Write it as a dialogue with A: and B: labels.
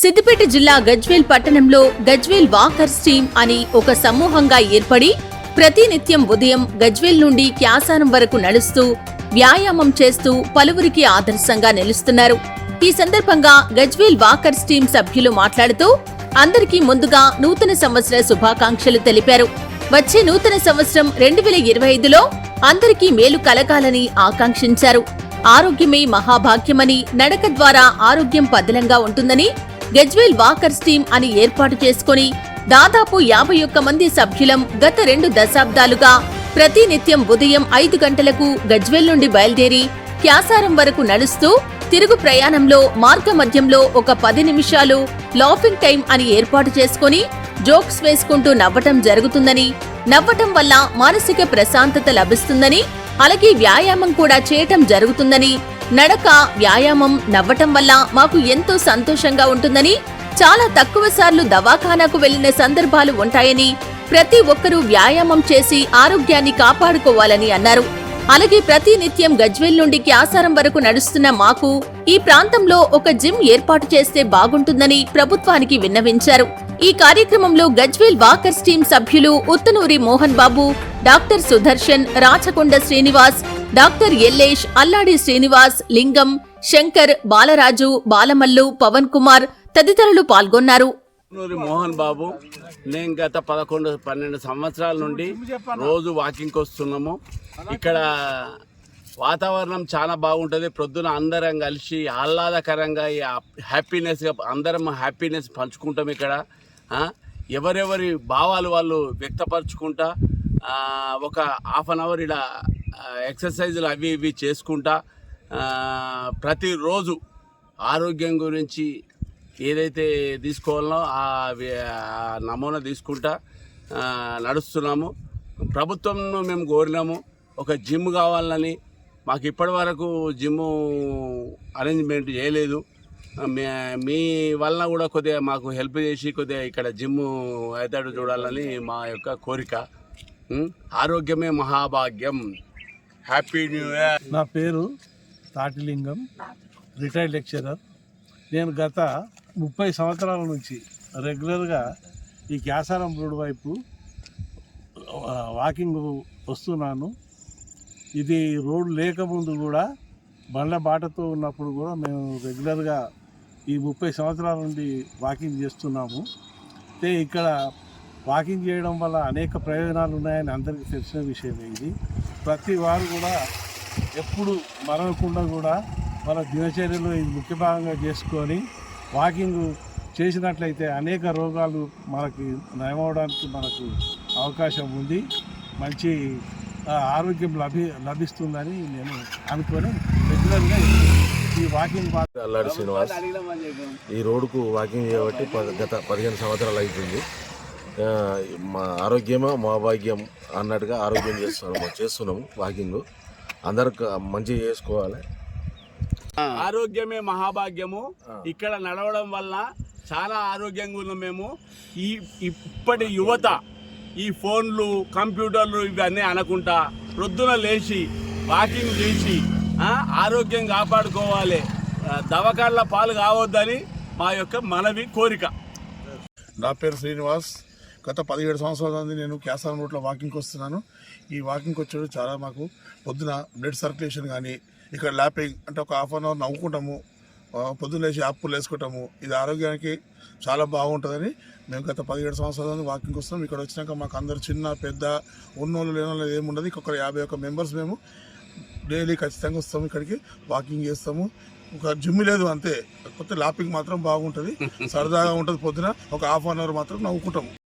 A: సిద్దిపేట జిల్లా గజ్వేల్ పట్టణంలో Gajwel walkers team అని ఒక సమూహంగా ఏర్పడి ప్రతినిత్యం ఉదయం గజ్వేల్ నుండి క్యాసారం వరకు నడుస్తూ వ్యాయామం చేస్తూ పలువురికి ఆదర్శంగా నిలుస్తున్నారు. ఈ సందర్భంగా గజ్వేల్ వాకర్స్ టీం సభ్యులు మాట్లాడుతూ అందరికీ ముందుగా నూతన సంవత్సర శుభాకాంక్షలు తెలిపారు. వచ్చే నూతన సంవత్సరం రెండు వేల ఇరవై ఐదులో అందరికీ మేలు కలగాలని ఆకాంక్షించారు. ఆరోగ్యమే మహాభాగ్యమని నడక ద్వారా ఆరోగ్యం పదిలంగా ఉంటుందని గెజ్వేల్ వాకర్స్ టీమ్ అని ఏర్పాటు చేసుకుని దాదాపు యాభై ఒక్క మంది సభ్యులం గత రెండు దశాబ్దాలుగా ప్రతినిత్యం ఉదయం ఐదు గంటలకు గజ్వేల్ నుండి బయలుదేరి క్యాసారం వరకు నడుస్తూ తిరుగు ప్రయాణంలో మార్గ మధ్యంలో ఒక పది నిమిషాలు లాఫింగ్ టైం అని ఏర్పాటు చేసుకుని జోక్స్ వేసుకుంటూ నవ్వటం జరుగుతుందని నవ్వటం వల్ల మానసిక ప్రశాంతత లభిస్తుందని అలాగే వ్యాయామం కూడా చేయటం జరుగుతుందని నడక వ్యాయామం నవ్వటం వల్ల మాకు ఎంతో సంతోషంగా ఉంటుందని చాలా తక్కువ సార్లు దవాఖానాకు వెళ్ళిన సందర్భాలు ఉంటాయని ప్రతి ఒక్కరూ వ్యాయామం చేసి ఆరోగ్యాన్ని కాపాడుకోవాలని అన్నారు. అలాగే ప్రతి నిత్యం గజ్వేల్ నుండి క్యాసారం వరకు నడుస్తున్న మాకు ఈ ప్రాంతంలో ఒక జిమ్ ఏర్పాటు చేస్తే బాగుంటుందని ప్రభుత్వానికి విన్నవించారు. ఈ కార్యక్రమంలో గజ్వేల్ వాకర్స్ టీం సభ్యులు ఉత్తనూరి మోహన్ బాబు డాక్టర్ సుదర్శన్ రాచకొండ శ్రీనివాస్ డాక్టర్ ఎల్లేష్ అల్లాడి శ్రీనివాస్ లింగం శంకర్ బాలరాజు బాలమల్లు పవన్ కుమార్ తదితరులు పాల్గొన్నారు.
B: నూరి మోహన్ బాబు. నేను గత పదకొండు పన్నెండు సంవత్సరాల నుండి రోజు వాకింగ్కి వస్తున్నాము. ఇక్కడ వాతావరణం చాలా బాగుంటుంది. ప్రొద్దున అందరం కలిసి ఆహ్లాదకరంగా ఈ హ్యాపీనెస్గా అందరం హ్యాపీనెస్ పంచుకుంటాం ఇక్కడ. ఎవరెవరి భావాలు వాళ్ళు వ్యక్తపరచుకుంటా ఒక హాఫ్ అన్ అవర్ ఇలా ఎక్సర్సైజులు అవి ఇవి చేసుకుంటా ప్రతిరోజు ఆరోగ్యం గురించి ఏదైతే తీసుకోవాలనో ఆ నమూనా తీసుకుంటా నడుస్తున్నాము. ప్రభుత్వంను మేము కోరినాము ఒక జిమ్ కావాలని. మాకు ఇప్పటి వరకు జిమ్ అరేంజ్మెంట్ చేయలేదు. మీ మీ వలన కూడా కొద్దిగా మాకు హెల్ప్ చేసి కొద్దిగా ఇక్కడ జిమ్ ఏతాడు చూడాలని మా యొక్క కోరిక. ఆరోగ్యమే మహాభాగ్యం. Happy new year.
C: నా పేరు తాటిలింగం రిటైర్డ్ లెక్చరర్. నేను గత ముప్పై సంవత్సరాల నుంచి రెగ్యులర్గా ఈ క్యాసారం రోడ్ వైపు వాకింగ్ వస్తున్నాను. ఇది రోడ్ లేకముందు కూడా బండ్ల బాటతో ఉన్నప్పుడు కూడా మేము రెగ్యులర్గా ఈ ముప్పై సంవత్సరాల నుండి వాకింగ్ చేస్తున్నాము. అయితే ఇక్కడ వాకింగ్ చేయడం వల్ల అనేక ప్రయోజనాలు ఉన్నాయని అందరికీ తెలిసిన విషయమే ఇది. ప్రతి వారు కూడా ఎప్పుడు మరవకుండా కూడా మన దినచర్యలో ఇది ముఖ్య భాగంగా చేసుకొని వాకింగ్ చేసినట్లయితే అనేక రోగాలు మనకి నయమవడానికి మనకు అవకాశం ఉంది. మంచి ఆరోగ్యం లభి లభిస్తుందని నేను అనుకొని. రెగ్యులర్గా ఈ వాకింగ్
D: అల్లాడు శ్రీనివాస్ ఈ రోడ్డుకు వాకింగ్ చేయబట్టి గత పదిహేను సంవత్సరాలు అవుతుంది మా ఆరోగ్యమా మా భాగ్యం అన్నట్టుగా ఆరోగ్యం చేస్తున్నాము చేస్తున్నాము వాకింగ్ అందరికి మంచిగా చేసుకోవాలి.
B: ఆరోగ్యమే మహాభాగ్యము. ఇక్కడ నడవడం వల్ల చాలా ఆరోగ్యంగా ఉన్నాం మేము. ఈ ఇప్పటి యువత ఈ ఫోన్లు కంప్యూటర్లు ఇవన్నీ అనకుండా ప్రొద్దున లేచి వాకింగ్ చేసి ఆ, ఆరోగ్యం కాపాడుకోవాలి. దవాఖాన్ల పాలు కావద్దని మా యొక్క మనవి కోరిక.
E: నా పేరు శ్రీనివాస్. గత పదిహేడు సంవత్సరాల నుండి నేను క్యాసారం రూట్లో వాకింగ్కి వస్తున్నాను. ఈ వాకింగ్కి వచ్చేది చాలా మాకు పొద్దున బ్లడ్ సర్క్యులేషన్ కానీ ఇక్కడ ల్యాపింగ్ అంటే ఒక హాఫ్ అన్ అవర్ నవ్వుకుంటాము. పొద్దున్నేసి పొద్దున్న లేచి అప్పులు వేసుకుంటాము. ఇది ఆరోగ్యానికి చాలా బాగుంటుందని మేము గత పదిహేడు సంవత్సరాల వాకింగ్ వాకింగ్కి వస్తున్నాం. ఇక్కడ వచ్చినాక మాకు అందరు చిన్న పెద్ద ఉన్నోళ్ళు లేనోళ్ళు ఏముండదు ఇక్కడ యాభై ఒక్క మెంబర్స్ మేము డైలీ ఖచ్చితంగా వస్తాము ఇక్కడికి వాకింగ్ చేస్తాము. ఒక జిమ్ లేదు అంతే. కొత్త లాపింగ్ మాత్రం బాగుంటుంది. సరదాగా ఉంటుంది పొద్దున. ఒక హాఫ్ అన్ అవర్ మాత్రం నవ్వుకుంటాము.